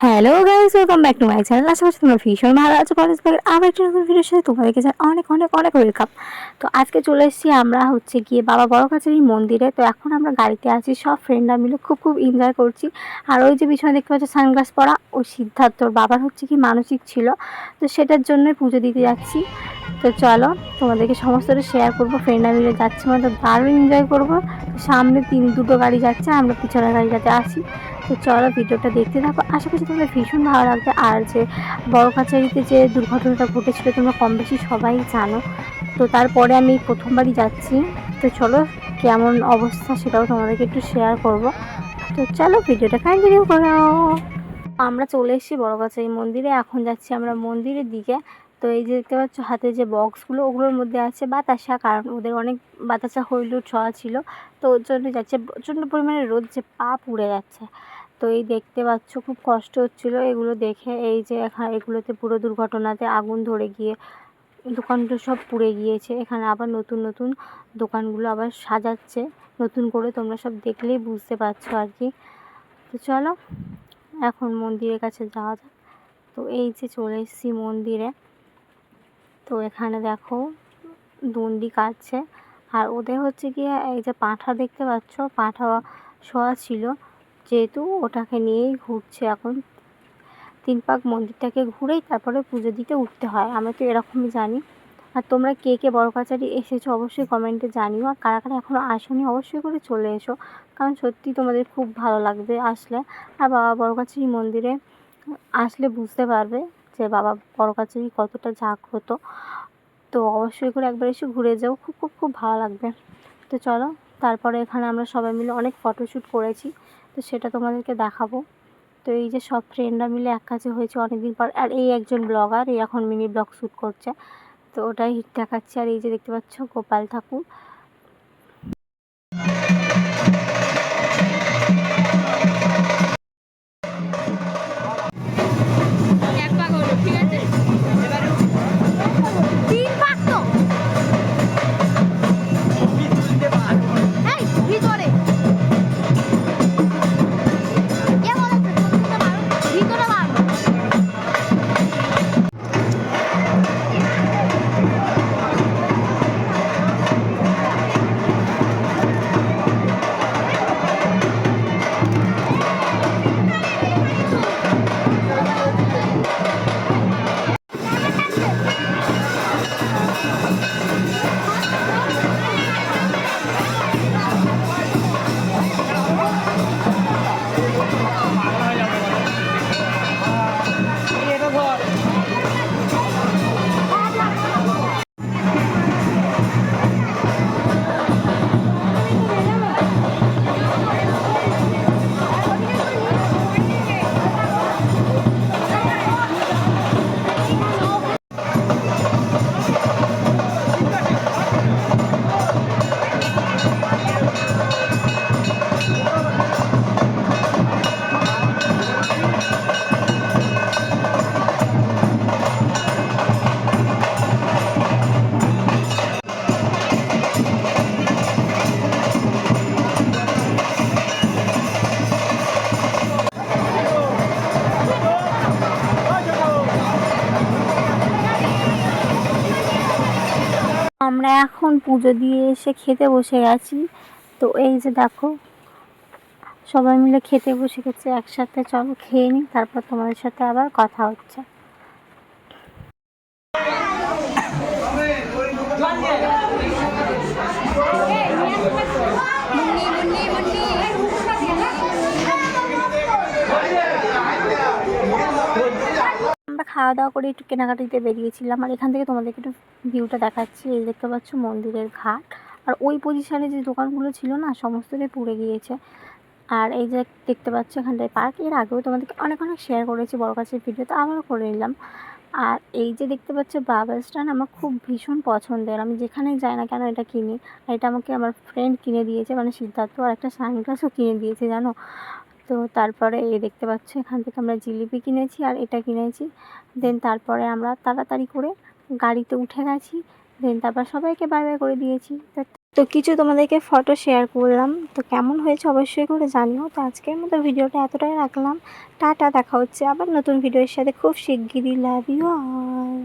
Hello guys welcome back to my channel আশা করছি তোমরা ভীষণ ভালো আছো। কলেজ ব্যাগের আবার একটা নতুন ভিডিওর সাথে তোমাদেরকে জানাই অনেক অনেক অনেক ওয়েলকাম তো আজকে চলে এসেছি আমরা হচ্ছে গিয়ে বাবা বড় কাছারি মন্দিরে। তো এখন আমরা গাড়িতে আছি, সব ফ্রেন্ডরা মিলে খুব খুব এনজয় করছি। আর ওই যে পিছনে দেখতে পাচ্ছ সানগ্লাস পরা ওই সিদ্ধার্থর বাবার হচ্ছে কি মানসিক ছিল। তো সেটার জন্যই পুজো দিতে যাচ্ছি। তো চলো, তোমাদেরকে সমস্তটা শেয়ার করব ফ্রেন্ডরা মিলে যাচ্ছি। মানে দারুণ এনজয় করব। সামনে তিন, দুটো গাড়ি যাচ্ছে, আমরা পিছনের গাড়িটাতে আসি তো চলো ভিডিওটা দেখতে থাকো। আশা করছি তোমাদের ভীষণ ভালো লাগবে। আর যে বড় কাছারিতে যে দুর্ঘটনাটা ঘটেছিল তোমরা কম বেশি সবাই জানো। তো তারপরে আমি প্রথমবারই যাচ্ছি। তো চলো কেমন অবস্থা সেটাও তোমাদেরকে একটু শেয়ার করব। তো চলো ভিডিওটা কন্টিনিউ করো। আমরা চলে এসেছি বড় কাছারি মন্দিরে। এখন যাচ্ছি আমরা মন্দিরের দিকে। তো এই যে দেখতে পাচ্ছ, হাতে যে বক্সগুলো ওগুলোর মধ্যে আছে বাতাসা। কারণ ওদের অনেক বাতাসা হইলুর ছোঁয়া ছিল। তো ওর জন্য যাচ্ছে, প্রচণ্ড পরিমাণে রোদ, যে পা পুড়ে যাচ্ছে। তো এই দেখতে পাচ্ছ, খুব কষ্ট হচ্ছিল এগুলো দেখে। এই যে এগুলোতে পুরো দুর্ঘটনাতে আগুন ধরে গিয়ে দোকানগুলো সব পুড়ে গিয়েছে। এখানে আবার নতুন নতুন দোকানগুলো আবার সাজাচ্ছে। নতুন করে তোমরা সব দেখলেই বুঝতে পারছ আর কি। তো চলো, এখন মন্দিরের কাছে যাওয়া যাক। তো এই যে চলে এসেছি মন্দিরে। তো এখানে দেখো দণ্ডি কাটছে। আর ওদের হচ্ছে গিয়ে এই যে পাঁঠা দেখতে পাচ্ছ, পাঁঠা শোয়া ছিল। যেহেতু ওটাকে নিয়েই ঘুরছে এখন। তিন পাক মন্দিরটাকে ঘুরেই তারপরে পুজো দিতে উঠতে হয়। আমি তো এরকমই জানি। আর তোমরা কে কে বড় কাছারি এসেছ অবশ্যই কমেন্টে জানিও। আর কারা কারা এখনও আসনি অবশ্যই করে চলে এসো। কারণ সত্যি তোমাদের খুব ভালো লাগবে আসলে। আর বাবা বড় কাছারি মন্দিরে আসলে বুঝতে পারবে যে বাবা বড় কাছারি কতটা জাগ্রত। তো অবশ্যই করে একবার এসে ঘুরে যাও। খুব খুব খুব ভালো লাগবে। তো চলো, তারপরে এখানে আমরা সবাই মিলে অনেক ফটোশ্যুট করেছি। তো সেটা তোমাদেরকে দেখাবো। তো এই যে সব ফ্রেন্ডরা মিলে এক কাছে হয়েছে অনেকদিন পর। আর এই একজন ব্লগার এই এখন মিনি ব্লগ শ্যুট করছে। তো ওটাই দেখাচ্ছে। আর এই যে দেখতে পাচ্ছ, গোপাল ঠাকুর। আমরা এখন পুজো দিয়ে এসে খেতে বসে গেছি তো এই যে দেখো, সবাই মিলে খেতে বসে গেছে, একসাথে চলো খেয়ে নিই তারপর তোমাদের সাথে আবার কথা হচ্ছে। খাওয়া দাওয়া করে একটু কেনাকাটিতে বেরিয়েছিলাম আর এখান থেকে তোমাদেরকে একটু ভিউটা দেখাচ্ছি। এই দেখতে পাচ্ছ মন্দিরের ঘাট। আর ওই পজিশনে যে দোকানগুলো ছিল না, সমস্তটাই পুড়ে গিয়েছে। আর এই যে দেখতে পাচ্ছ এখানটায় পার্কের আগেও তোমাদেরকে অনেক অনেক শেয়ার করেছি বড় কাছের ভিডিওতে আবারও করে নিলাম। আর এই যে দেখতে পাচ্ছ বাবা স্ট্যান্ড আমার খুব ভীষণ পছন্দের। আমি যেখানে যাই না কেন এটা কিনি। আর এটা আমাকে আমার ফ্রেন্ড কিনে দিয়েছে মানে সিদ্ধার্থ। আর একটা সানগ্লাসও কিনে দিয়েছে, জানো? তো তারপরে এই দেখতে পাচ্ছ, এখান থেকে আমরা জিলিপি কিনেছি আর এটা কিনেছি। দেন তারপরে আমরা তাড়াতাড়ি করে গাড়িতে উঠে গেছি। দেন তারপর সবাইকে বাই বাই করে দিয়েছি। তো কিছু তোমাদেরকে ফটো শেয়ার করলাম। তো কেমন হয়েছে অবশ্যই করে জানিও। তো আজকের মতো ভিডিওটা এতটাই রাখলাম। টাটা, দেখা হচ্ছে আবার নতুন ভিডিওর সাথে। খুব শিগগিরই লাভ ইউ অল